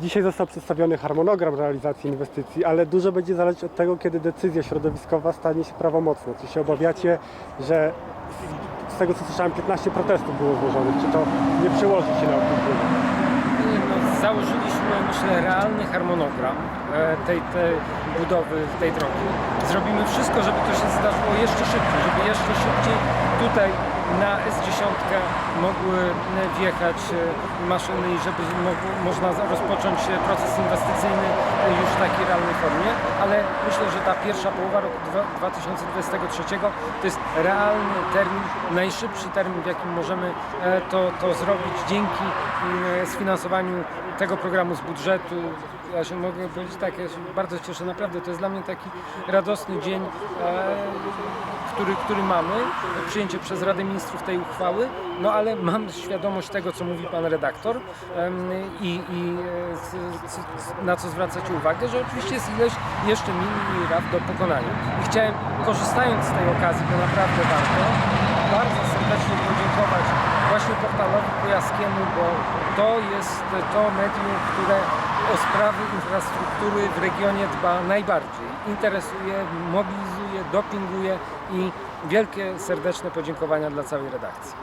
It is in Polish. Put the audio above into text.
Dzisiaj został przedstawiony harmonogram realizacji inwestycji, ale dużo będzie zależeć od tego, kiedy decyzja środowiskowa stanie się prawomocna. Czy się obawiacie, że z, tego co słyszałem 15 protestów było złożonych, czy to nie przełoży się na opóźnienie? No, założyliśmy, myślę, realny harmonogram e, tej, tej budowy tej drogi. Zrobimy wszystko, żeby to się zdarzyło jeszcze szybciej, żeby jeszcze szybciej tutaj na S10 mogły wjechać e, maszyny i żeby mogło, można rozpocząć e, proces inwestycyjny już w takiej realnej formie, ale myślę, że ta pierwsza połowa roku dwa- 2023 to jest realny termin, najszybszy termin, w jakim możemy e, to, to zrobić dzięki mm, sfinansowaniu tego programu z budżetu. Ja się mogę powiedzieć tak, ja się bardzo cieszę, naprawdę to jest dla mnie taki radosny dzień, który, który mamy, przyjęcie przez Radę Ministrów tej uchwały, no ale mam świadomość tego, co mówi Pan redaktor i, i e, na co zwracacie uwagę, że oczywiście jest ileś jeszcze min i raf do pokonania. I chciałem, korzystając z tej okazji, bo naprawdę warto, bardzo serdecznie podziękować właśnie portalowi Pojaskiemu, bo to jest to medium, które o sprawy infrastruktury w regionie dba najbardziej. Interesuje, mobilizuje, dopinguje i wielkie serdeczne podziękowania dla całej redakcji.